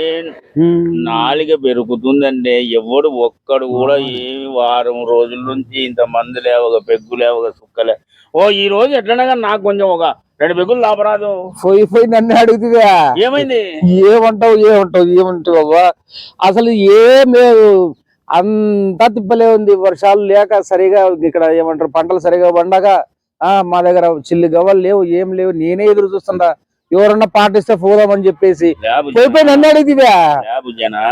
ఏం నాలిక పెరుగుతుందండి. ఎవడు ఒక్కడు కూడా ఏమి వారం రోజుల నుంచి ఇంత మంది లేవగా పెగ్గు లేవగా సుక్కలే ఓ ఈ రోజు ఎట్లనగా నాకు కొంచెం ఒక రెండు పెగ్గులు లాపరాదు పోయి పోయి నన్ను అడుగుతుందా ఏమైంది? ఏమంటావు ఏమంటావు ఏమంటావు అవ్వా అసలు ఏం లేదు. అంతా తిప్పలే ఉంది. వర్షాలు లేక సరిగా ఇక్కడ ఏమంటారు పంటలు సరిగా పండగ ఆ మా దగ్గర చిల్లి గవ్వలు లేవు ఏం లేవు. నేనే ఎదురు చూస్తుంటా ఎవరన్నా పాటిస్తే పోదామని చెప్పేసి. లేబు పోయి పోయి నన్ను అడిగితే జనా?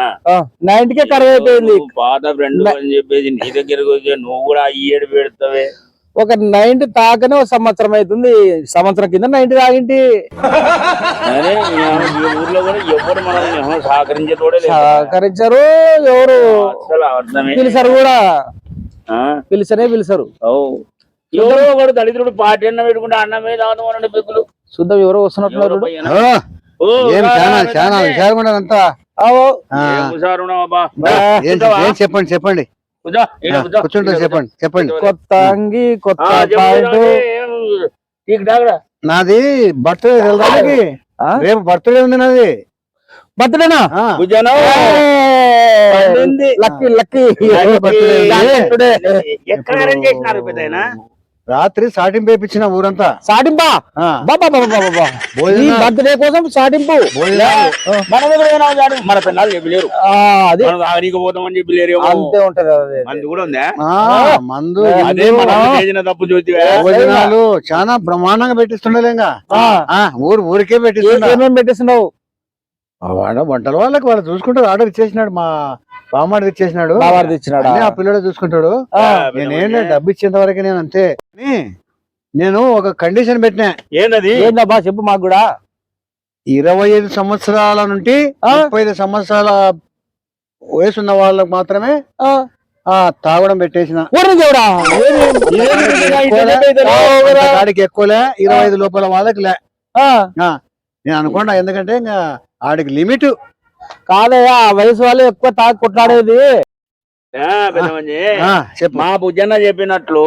నా ఇంటికే కరువు అయిపోయింది. పాత ఫ్రెండ్ అని చెప్పేసి నీ దగ్గరకు వచ్చి నువ్వు కూడా ఏడు పెడతావే. ఒక నైన్టీ తాకనే ఒక సంవత్సరం అవుతుంది. సంవత్సరం కింద నైన్టీ తాగింటి. సహకరించారు ఎవరు? పిలిచారు కూడా? పిలిచనే పిలిచారు. ఓ. ఎవరో ఒకడు దళితుడు పార్టీ అన్న పెట్టుకుంటే అన్నమే అనండి పెగ్గులు. చూద్దాం ఎవరో వస్తున్నట్టున్నారు ఏం చాలా చాలా విషయాలు అంతా? చెప్పండి చెప్పండి. కూర్చుంటారు చెప్పండి చెప్పండి. కొత్త అంగి కొత్త. నాది బర్త్డే ఆ? రేపు బర్త్డే ఉంది నాది. బర్త్డేనా. లక్కీ. లక్కీ. బర్త్డే. ఎక్కడ అరేంజ్ చేసినారు పెద్దయినా? రాత్రి సాటింపు వేయించిన ఊరంతా. సాటింపా? బర్త్డే కోసం సాటింపు. మన దగ్గర పిల్లలు అంతే ఉంటది మంది కూడా ఉందా? మందు తప్పు భోజనాలు చాలా బ్రహ్మాండంగా పెట్టిస్తుండలేంగా. ఊరు ఊరికే పెట్టేస్తున్నావు? వాడ వంటల వాళ్ళకి వాళ్ళు చూసుకుంటారు ఆర్డర్ ఇచ్చేసినాడు మా బామ్మాడికి ఇచ్చేసినాడు బావార్ది ఇచ్చినాడా అన్నీ ఆ పిల్లడే చూసుకుంటాడు. ఆ, నేనేంటే డబ్బు ఇచ్చేంత వరకు నేను అంతే. నేను ఒక కండిషన్ పెట్టినా. ఏంటది ఏందబ్బా చెప్పు మాకు కూడా. ఇరవై ఐదు సంవత్సరాల నుండి? ముప్పై ఐదు సంవత్సరాల వయసు ఉన్న వాళ్ళకి మాత్రమే ఆ, ఆ తాగడం పెట్టేసిన. కాడికి ఎక్కువలే. ఇరవై ఐదు లోపల వాళ్ళకి లే. ఆ, ఆ, నేను అనుకుంటా ఎందుకంటే ఇంకా ఆడికి లిమిట్. కాదయ్యా ఆ వయసు వాళ్ళు ఎక్కువ తాగి కొట్లాడేది. మా బుజ్జన్న చెప్పినట్లు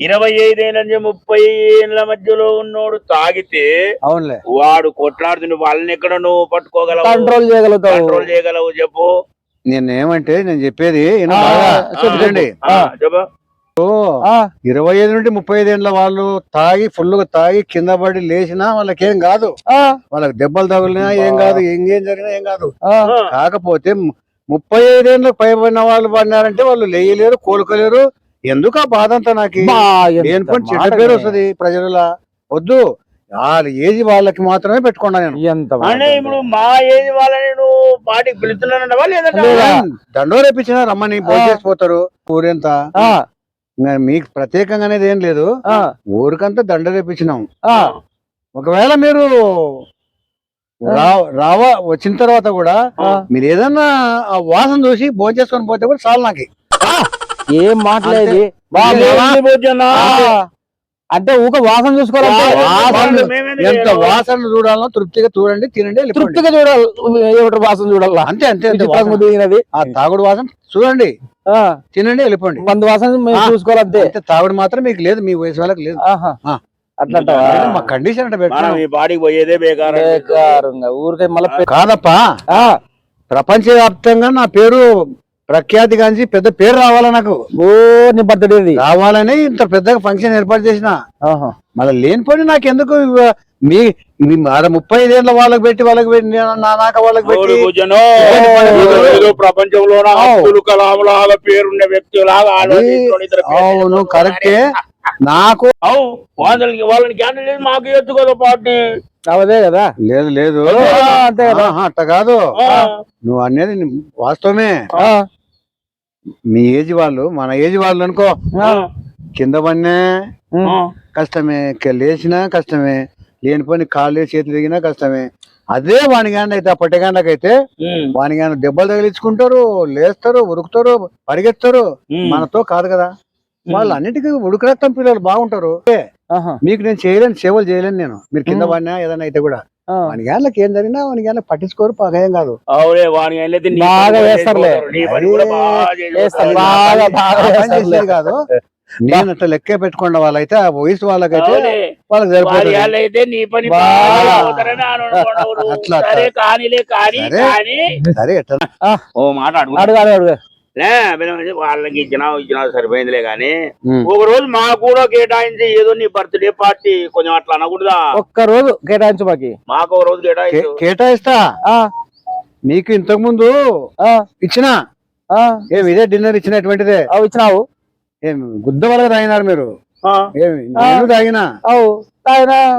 ఇరవై ఐదేళ్ళ నుంచి ముప్పై ఏళ్ళ మధ్యలో ఉన్నోడు తాగితే అవునులే. వాడు కొట్లాడుతుండే వాళ్ళని ఎక్కడ నువ్వు పట్టుకోగలవు? కంట్రోల్ చేయగలుగుతావు. కంట్రోల్ చేయగలవు చెప్పు. నేను ఏమంటే నేను చెప్పేది విను ఇరవై ఐదు నుండి ముప్పై ఐదు ఏళ్ళ వాళ్ళు తాగి ఫుల్గా తాగి కింద పడి లేచినా వాళ్ళకి ఏం కాదు. ఆ, వాళ్ళకి దెబ్బలు తగిలినా ఏం కాదు ఇంకేం జరిగినా ఏం కాదు. కాకపోతే ముప్పై ఐదేళ్ళకు పైబడిన వాళ్ళు పడినారంటే వాళ్ళు లేయలేరు కోలుకోలేరు. ఎందుకు ఆ బాధ అంతా నాకు? నేను కొన్ని చెడ్డ పేరు. వస్తుంది ప్రజల వద్దు. వాళ్ళ ఏజ్ వాళ్ళకి మాత్రమే పెట్టుకున్నా నేను. ఇప్పుడు మా ఏజ్ వాళ్ళని నువ్వు పాటికి పిలుస్తున్నానంటవా లేదంటే లేదా? దండో రేపించినా రమ్మని పోతారు. ఊరంతా. ఆ, ఇంకా మీకు ప్రత్యేకంగా అనేది ఏం లేదు. ఊరికంతా దండ రేపించినాం ఆ, ఒకవేళ మీరు రా- రావా వచ్చిన తర్వాత కూడా. మీరు ఏదన్నా ఆ వాసన చూసి భోంచేసుకొని పోతే కూడా చాలు నాకు. ఏం మాట్లాడేది అంటే ఊక వాసన మేమేందుకు ఎంత? వాసన చూడాలనో తృప్తిగా చూడండి తినండి. తృప్తిగా చూడాలి. ఏమిటి వాసన చూడాలా? అంతే అంతే. దిగినది ఆ తాగుడు వాసన చూడండి. ఆ, తినండి వెళ్ళిపోండి. మందు వాసన. చూసుకోవాలంతే అంతే. తాగుడు మాత్రం మీకు లేదు మీ వయసు వాళ్ళకి లేదు. మా కండిషన్ అంటే పోయేదే బేకారం ఊరికే మళ్ళీ కాదప్పా. ఆ, ప్రపంచవ్యాప్తంగా నా పేరు ప్రఖ్యాతి గాంచి పెద్ద పేరు రావాలా నాకు? ఓ నీ బర్త్డేది రావాలని ఇంత పెద్దగా ఫంక్షన్ ఏర్పాటు చేసిన. ఆహా. మళ్ళీ లేనిపోయి నాకు ఎందుకు ఇవ- మీ మీ ఆడ ముప్పై ఐదేళ్ళ వాళ్ళకి పెట్టి వాళ్ళకి పెట్టి నేను నా నాక వాళ్ళకి పెట్టి. ప్రపంచంలో వ్యక్తి అవును కరెక్టే. నాకు వాళ్ళకి వాళ్ళని మాకు పార్టీ. అవదే కదా. లేదు లేదు. అంతే కదా. అట్ట కాదు. నువ్వు అనేది వాస్తవమే. ఆ, మీ ఏజ్ వాళ్ళు మన ఏజ్ వాళ్ళు అనుకో. కింద పడినా. కష్టమే లేచినా కష్టమే లేనిపోని కాళ్ళు చేతులు దిగినా కష్టమే. అదే వానిగాండ అయితే ఆ పట్టెగాండకైతే వానిగాండ దెబ్బలు తగిలించుకుంటారు లేస్తారు ఉరుకుతారు పరిగెత్తారు. మనతో కాదు కదా. వాళ్ళు అన్నిటికీ ఉడుకు రక్తం పిల్లలు బాగుంటారు. మీకు నేను చేయలేను సేవలు చేయలేను నేను. మీరు కింద. పడినా ఏదైనా అయితే కూడా. ఆ. వానిగాళ్ళకి ఏం జరిగినా వానిగాళ్ళ పట్టించుకోరు పగయం కాదు అవునే వాని బాగా వేస్తారులే. వేస్తారు. బాగా బాగా కాదు నేను అట్లా లెక్కే పెట్టుకున్న వాళ్ళైతే ఆ వయసు వాళ్ళకైతే. వాళ్ళకి సరిపోతుంది. అట్లా. సరే అడుగు అడుగు వాళ్ళకి ఇచ్చినా ఇచ్చినా సరిపోయిందిలే కానీ ఉమ్. ఒక రోజు మాకు కూడా కేటాయించి ఏదో నీ బర్త్డే పార్టీ కొంచెం అట్లా అనకూడదా? ఒక్క రోజు కేటాయించు మాకి. మాకు ఒక రోజు కేటాయించు. కేటాయిస్తా. ఆ, మీకు ఇంతకు ముందు ఇచ్చిన? ఆ, ఏం ఇదే డిన్నర్ ఇచ్చినటువంటిదే అవు ఇచ్చినావు. ఏం గుద్ద వాళ్ళకి తాగినారు మీరు? ఏమి నేను తాగినా?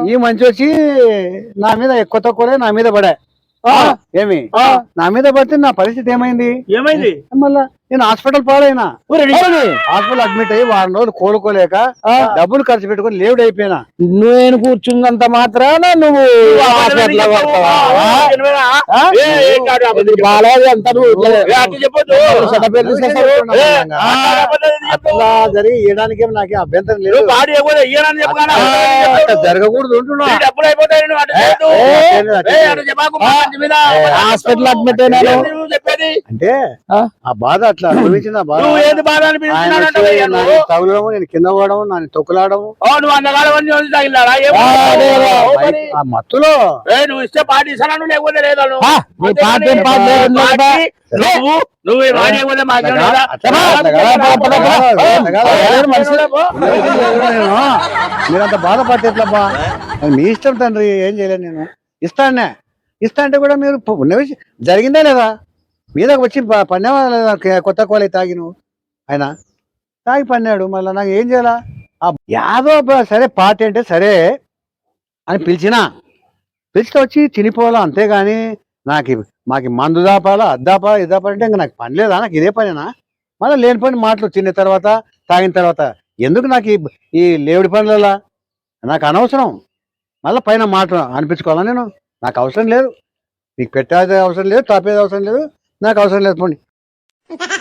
ఈ మంచి వచ్చి నా మీద ఎక్కువ తక్కువలే నా మీద పడా. ఆ, ఏమి. నా మీద పడితే నా పరిస్థితి ఏమైంది? ఏమైంది? మళ్ళా నేను హాస్పిటల్ పాడైనా. హాస్పిటల్ అడ్మిట్ అయ్యి వారం రోజులు కోలుకోలేక. డబ్బులు ఖర్చు పెట్టుకొని లేవుడు అయిపోయినా. నేను కూర్చున్నంత మాత్రాన నువ్వు అట్లా జరిగి ఇవ్వడానికి నాకు అభ్యంతరం లేదు. జరగకూడదు. హాస్పిటల్ అడ్మిట్ అయినాను. ఏంది అంటే ఆ? బాధ అట్లా అనుభవించిన బాధ నువ్వు ఏది బాధ తగులడము నేను కింద పోవడము నన్ను తొక్కులాడము. నువ్వు అందగాడవన్నీ వచ్చి తగిలాడా ఏం ఆ, మత్తులో నువ్వు ఇస్తే పార్టీ ఇస్తాను లేకపోతే లేదా నువ్వు? నువ్వు ఇవ్వలే మాకు మీరంత మీ ఇష్టం తండ్రి ఏం చేయలేను నేను. ఇస్తానే ఇస్తా అంటే కూడా మీరు జరిగిందే లేదా? మీదకి వచ్చి పన్నేవా పన్నావా లేదా కొత్త కోలే తాగి నువ్వు. ఆయన తాగి పన్నాడు మళ్ళీ నాకు ఏం చేయాలా? ఆ యాదో సరే పార్టీ అంటే సరే అని పిలిచినా. పిలిచితే వచ్చి తినిపోవాలా అంతేగాని నాకు మాకు మందు దాపాలా అద్దాపాలా ఇద్దాపాలా అంటే ఇంకా నాకు పని లేదా? నాకు ఇదే పనేనా? మళ్ళీ లేని పని మాటలు తిన్న తర్వాత తాగిన తర్వాత ఎందుకు నాకు ఈ ఈ లేవుడి పనులలో? నాకు అనవసరం. మళ్ళీ పైన మాట అనిపించుకోవాలా నేను? నాకు అవసరం లేదు. నీకు పెట్టేది అవసరం లేదు తాపేది అవసరం లేదు. నాకు అవసరం లేదు పోండి.